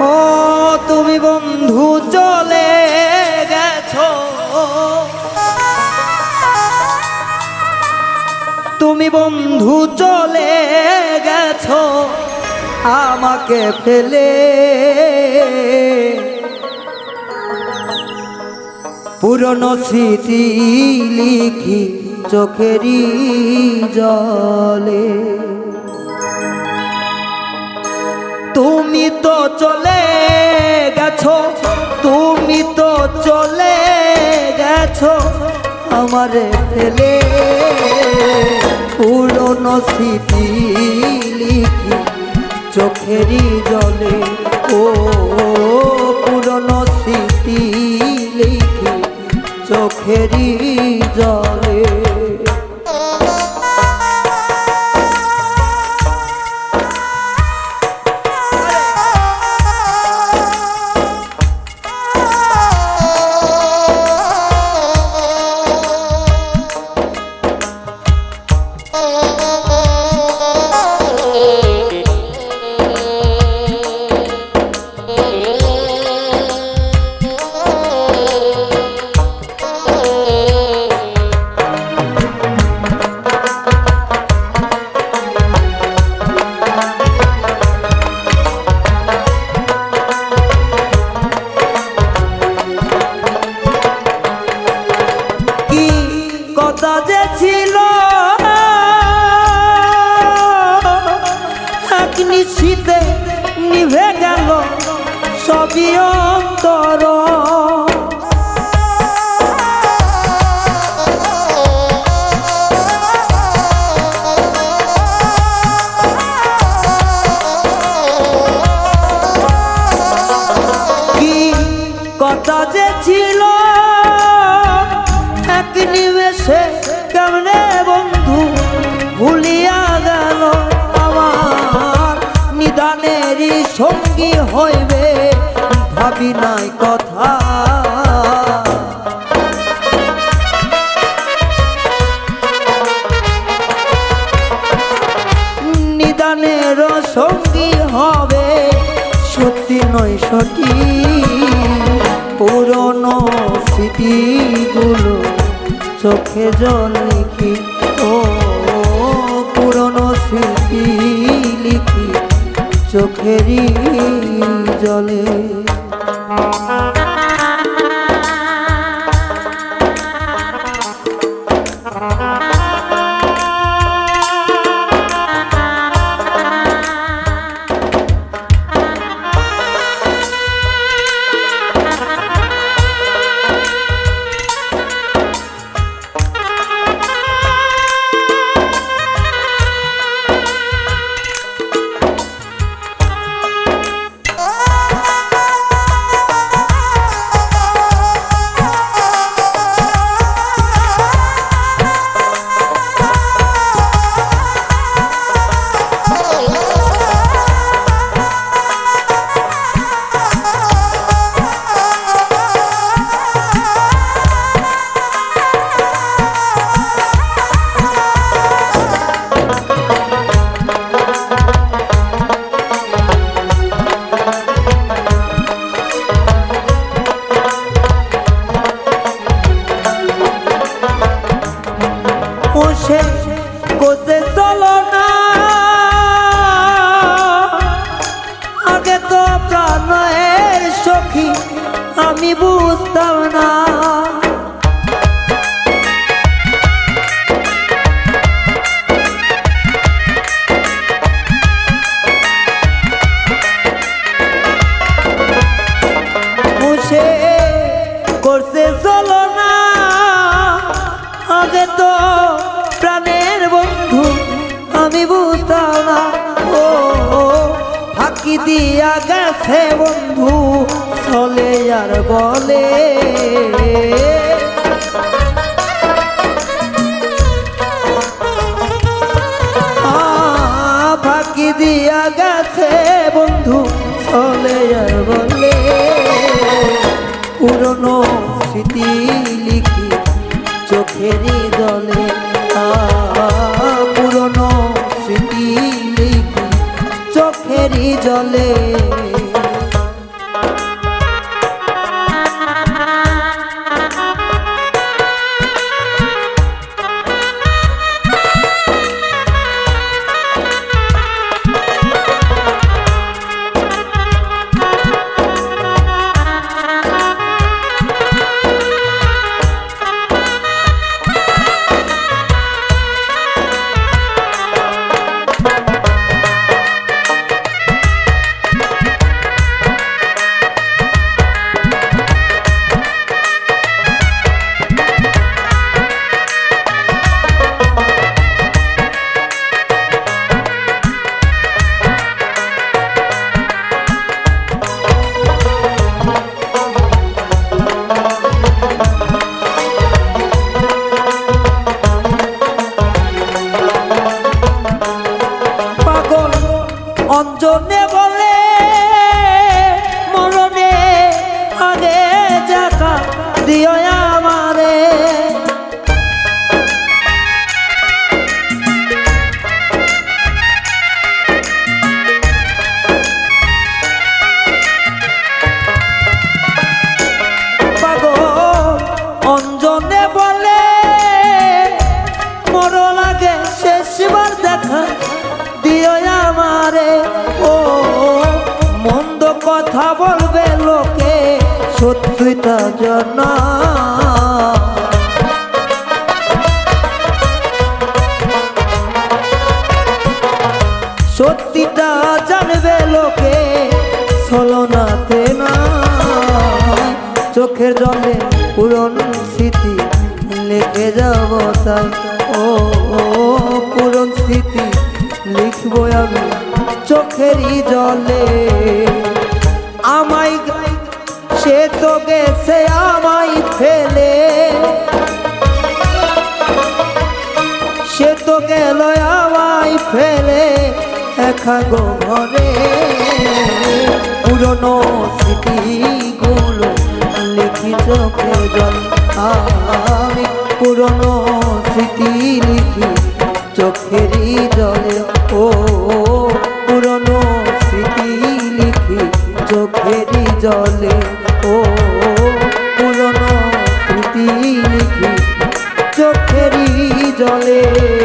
ও, তুমি বন্ধু, চলে গেছো। তুমি বন্ধু, চলে গেছো। আমাকে ফেলে। পুরনো স্মৃতি লিখি চোখেরই জলে। তুমি তো চলে গেছো, তুমি তো চলে গেছো আমারে ফেলে। পুরনো স্মৃতি লিখি চোখেরই জলে। ও, পুরনো স্মৃতি লিখি চোখেরই নিশীতে নিভে গেল সবই হইবে, ভাবি নাই কথা। নিদানের সঙ্গী হবে, সত্যি নয় সঠিক পুরনো স্মৃতিগুলো চোখে জল লিখি, ও পুরনো স্মৃতি লিখি, চোখেরই জলে। বসে ফাঁকি দিয়া গেছে বন্ধু, চলে আর বলে। ফাঁকি দিয়া গেছে বন্ধু, চলে আর বলে। পুরনো স্মৃতি লিখি চোখেরই জলে। চোখেরই লোকে সত্যিটা জানা। সত্যিটা জানবে লোকে ছলনাতে না। চোখের জলে পুরন স্মৃতি লিখে যাব তাই। ও পুরন স্মৃতি লিখব আমি চোখেরই জলে। আমায় সে তো গেছে আমায় ফেলে। সে তো গেল আমায় ফেলে একা গো ঘরে। পুরনো স্মৃতিগুলো লিখি চোখে জল। আমি পুরনো চোখেরই জলে ও পুরনো স্মৃতি লিখি চোখেরই জলে।